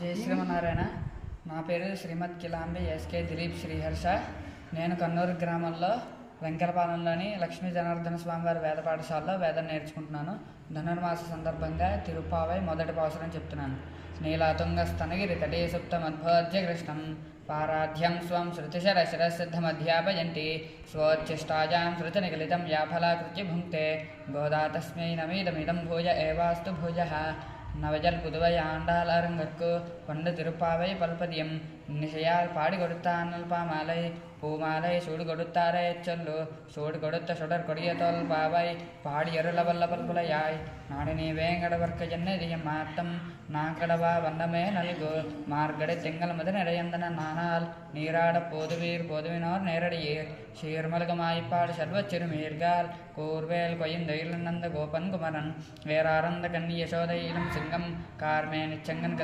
జై శ్రీమనారాయణ నా పేరు శ్రీమద్ కిలాంబి ఎస్కే దిలీప్ శ్రీహర్ష. నేను కన్నూరు గ్రామంలో వెంకటపాలెంలోని లక్ష్మీ జనార్దన స్వామి వారి వేద పాఠశాలలో వేదం నేర్చుకుంటున్నాను. ధనుర్మాస సందర్భంగా తిరుపావై మొదటి పావసరం చెప్తున్నాను. నీలాతుంగ స్తనగిరి తటే సుప్తమద్భోజ్య కృష్ణం. పారాధ్యం స్వం శృతిశరశిరసిద్ధమధ్యాపయంతి స్వోచ్ఛిష్టాయాం శృతినిగలితం యాఫలాకృత్య భుంక్తే. గోదా తస్మై నమీదమిదం భూయ ఏవాస్తు భూయः. நவஜல் புதுவை ஆண்டாள் அருங்கற்கு கொண்டு திருப்பாவை பல்பதியம். நிசையால் பாடி கொடுத்தான் பாமாலை பூமாலை சூடு கொடுத்தாரே சொல்லு. சூடு கொடுத்த சுடர் கொடிய தோல் பாவை. பாடி அருள வல்ல பல்புலையாய். நாடினி வேங்கடவர்க்கு என்னதியம் மாத்தம். நாங்கடவா வண்ணமே நல்கு. மார்கடை திங்கள் மது நிறையந்தன நானால். நீராட போதுவீர் போதுவினோர் நேரடியீர். சீர்மலகமாய்ப்பாடு செல்வச் சிறுமீர்கால். கூர்வேல் கொய்ந்தொயில் நந்த கோபன் குமரன். வேறாரந்த கன்னி संगम कार में चंगन